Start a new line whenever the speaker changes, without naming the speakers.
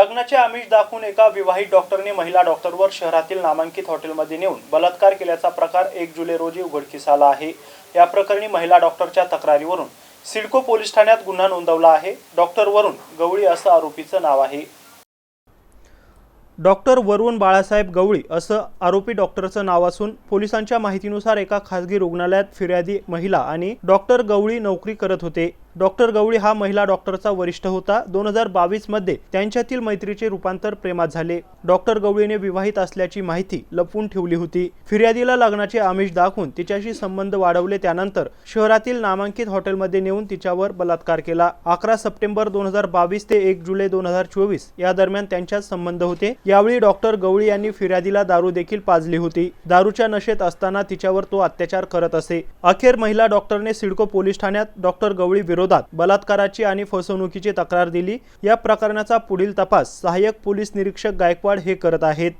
लग्नाचे आमिष दाखवून एका विवाहित डॉक्टरने महिला डॉक्टरवर शहरातील नामांकित हॉटेलमध्ये नेऊन बलात्कार केल्याचा प्रकार एक जुलै रोजी उघडकीस आला आहे. या प्रकरणी महिला डॉक्टरच्या तक्रारीवरून सिडको पोलीस ठाण्यात गुन्हा नोंदवला आहे. डॉक्टर वरुण गवळी असं आरोपीचं नाव आहे. डॉक्टर वरुण बाळासाहेब गवळी असं आरोपी डॉक्टरचं नाव असून पोलिसांच्या माहितीनुसार एका खासगी रुग्णालयात फिर्यादी महिला आणि डॉक्टर गवळी नोकरी करत होते. डॉक्टर गवळी हा महिला डॉक्टरचा वरिष्ठ होता. दोन हजार बावीसमध्ये त्यांच्यातील मैत्रीचे रूपांतर प्रेमात झाले. डॉक्टर गवळीने विवाहित असल्याची माहिती लपवून ठेवली होती. फिर्यादीला लग्नाचे आमिष दाखवून तिच्याशी संबंध वाढवले त्यानंतर शहरातील नामांकित हॉटेलमध्ये नेऊन तिच्यावर बलात्कार केला. अकरा सप्टेंबर दोन हजार बावीस ते एक जुलै दोन हजार चोवीस या दरम्यान त्यांच्यात संबंध होते. यावेळी डॉक्टर गवळी यांनी फिर्यादीला दारू देखील पाजली होती. दारूच्या नशेत असताना तिच्यावर तो अत्याचार करत असे. अखेर महिला डॉक्टरने सिडको पोलीस ठाण्यात डॉक्टर गवळी विरोध विरोधात बलात्काराची आणि फसवणुकीची तक्रार दिली. या प्रकरणाचा पुढील तपास सहाय्यक पोलीस निरीक्षक गायकवाड हे करत आहेत.